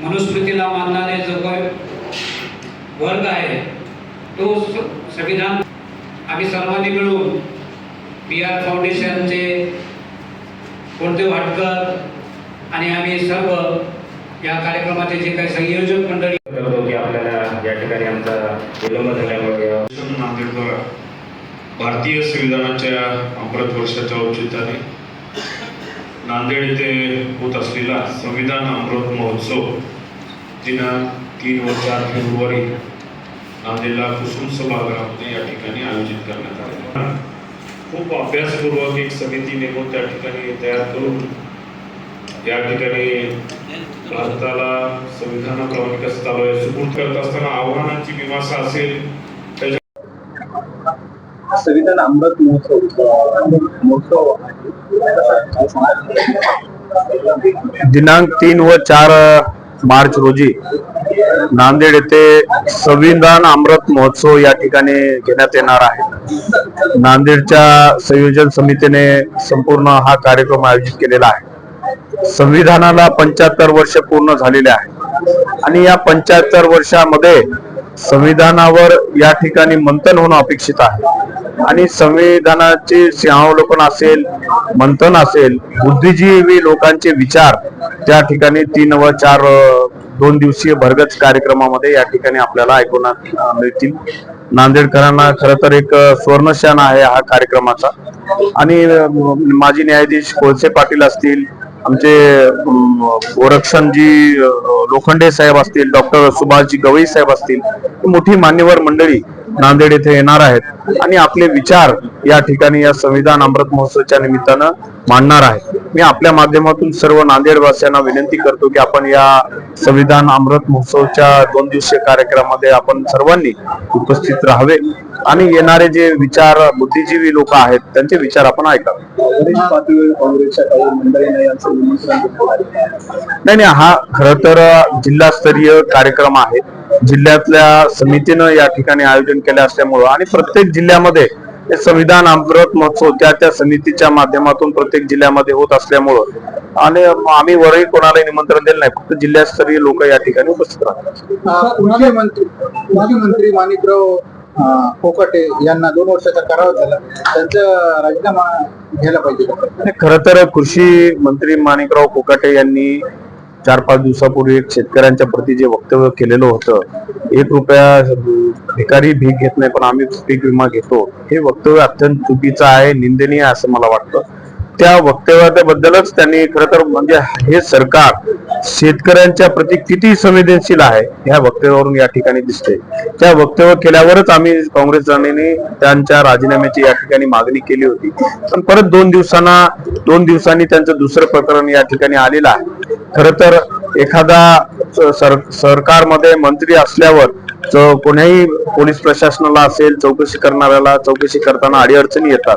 मनुस्मृतीला मानणारे जो काही वर्ग आहे तो संविधान आम्ही सर्वांनी मिळून पी आर फाउंडेशनचे कोणते वाटकर आणि आम्ही सर्व या कार्यक्रमाचे जे काही संयोजक मंडळी करतो की आपल्याला या ठिकाणी आमचा विलंब झाल्यामुळे या नांदेडद्वारा भारतीय संविधानाच्या अमृत वर्षाच्या औचित्याने नांदेड येथे होत असलेला संविधान अमृत महोत्सव दिनांक तीन व चार फेब्रुवारी नांदेडला कुसुम सभागृहामध्ये या ठिकाणी आयोजित करण्यात आले. खूप अभ्यासपूर्वक एक समिती नेमून त्या ठिकाणी तयार करून या ठिकाणी भारताला संविधानाप्रमाणे कसं चालू आहे सुपूर्द करत असताना आव्हानांची मीमांसा असेल संविधान अमृत महोत्सव महोत्सव दिनांक तीन व चार मार्च रोजी नांदेड येथे संविधान अमृत महोत्सव या ठिकाणी घेण्यात येणार आहे. नांदेडच्या संयोजन समितीने संपूर्ण हा कार्यक्रम आयोजित केलेला आहे. संविधानाला पंच्याहत्तर वर्ष पूर्ण झालेले आहे. आणि या पंच्याहत्तर वर्षामध्ये संविधानावर या ठिकाणी मंथन होणं अपेक्षित आहे. आणि संविधानाचे सिंहावलोकन असेल मंथन असेल बुद्धिजीवी लोकांचे विचार त्या ठिकाणी तीन व चार दोन दिवसीय भरगच कार्यक्रमामध्ये या ठिकाणी आपल्याला ऐकून मिळतील. नांदेडकरांना खरं तर एक स्वर्णशान आहे हा कार्यक्रमाचा. आणि माजी न्यायाधीश कोळसे पाटील असतील आमचे गोरक्षण गोरक्षणजी लोखंडे साहेब असतील डॉक्टर सुभाषजी गवई साहेब असतील मोठी मान्यवर मंडळी नांदेड येथे येणार आहेत आणि आपले विचार या ठिकाणी या संविधान अमृत महोत्सवाच्या निमित्तानं मांडणार आहे मी आपल्या माध्यमातून सर्व नांदेडवासियांना विनंती करतो की आपण या संविधान अमृत महोत्सवच्या दोन दिवसीय कार्यक्रमामध्ये आपण सर्वांनी उपस्थित राहावे आणि येणारे जे विचार बुद्धिजीवी लोक आहेत त्यांचे विचार आपण ऐकावे. नाही नाही हा खर तर जिल्हास्तरीय कार्यक्रम आहे. जिल्ह्यातल्या समितीनं या ठिकाणी आयोजन केले असल्यामुळं आणि प्रत्येक जिल्ह्यामध्ये संविधान अमृत महोत्सव त्या त्या समितीच्या माध्यमातून प्रत्येक जिल्ह्यामध्ये होत असल्यामुळं आणि आम्ही वरही कोणालाही निमंत्रण दिलं नाही फक्त जिल्हास्तरीय लोक या ठिकाणी उपस्थित राहतात. अं, माजी मंत्री माजी मंत्री माणिकराव अं, कोकाटे यांना दोन वर्षाचा कारावास झाला. त्यांचा राजीनामा घ्यायला पाहिजे खरं तर कृषी मंत्री माणिकराव कोकाटे यांनी चार पाच दिवसापूर्वी एक शेतकऱ्यांच्या प्रती जे वक्तव्य केलेलं होतं एक रुपया भिकारी भीक घेत नाही पण आम्ही पीक विमा घेतो हे वक्तव्य अत्यंत चुकीचं आहे निंदनीय असं मला वाटतं. त्या वक्तव्याबद्दलच त्यांनी खर तर म्हणजे हे सरकार शेतकऱ्यांच्या प्रती किती संवेदनशील आहे ह्या वक्तव्यावरून या ठिकाणी दिसते त्या वक्तव्य केल्यावरच आम्ही काँग्रेसने त्यांच्या राजीनाम्याची या ठिकाणी मागणी केली होती. पण परत दोन दिवसांना दोन दिवसांनी त्यांचं दुसरं प्रकरण या ठिकाणी आलेलं आहे. खर तर एखादा सर सरकारमध्ये मंत्री असल्यावर च- कोण्याही पोलीस प्रशासनाला असेल चौकशी करणाऱ्याला चौकशी करताना अडीअडचणी येतात.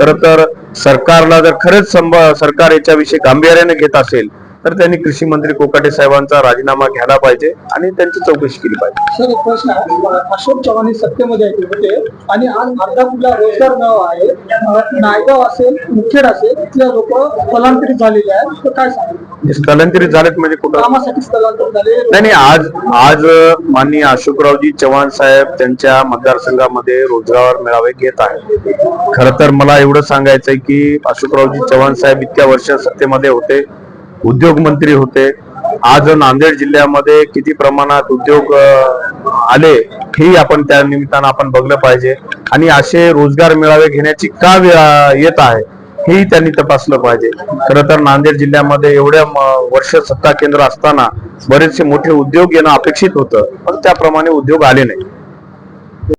खर तर सरकारला जर खरंच संब- सरकार याच्याविषयी गांभीर्याने घेत असेल तर त्यांनी कृषी मंत्री कोकाटे साहेबांचा राजीनामा घ्यायला पाहिजे आणि त्यांची चौकशी केली पाहिजे. सर एक प्रश्न आहे. अशोक चव्हाण हे सत्तेमध्ये होते आणि आज अर्धापूरला रोजगार मेळावा आहे नायगाव असेल मुखेड असेल इथले लोक स्थलांतरित झालेले आहेत. तर काय सांगू स्थलांतरित झालेत म्हणजे कुठं? कामासाठी स्थलांतरित झाले नाही नाही आज आज माननीय अशोकरावजी चव्हाण साहेब त्यांच्या मतदारसंघामध्ये रोजगार मेळावे घेत आहेत. खर तर मला एवढं सांगायचंय की अशोकरावजी चव्हाण साहेब इतक्या वर्ष सत्तेमध्ये होते. उद्योग मंत्री होते. आज नांदेड जिल्ह्यामध्ये किती प्रमाणात उद्योग आले हेही आपण त्या निमित्तानं आपण बघलं पाहिजे. आणि असे रोजगार मेळावे घेण्याची का येत आहे हेही त्यांनी तपासलं पाहिजे. खरं तर नांदेड जिल्ह्यामध्ये एवढ्या वर्ष सत्ता केंद्र असताना बरेचसे मोठे उद्योग येणं अपेक्षित होतं. पण त्याप्रमाणे उद्योग आले नाही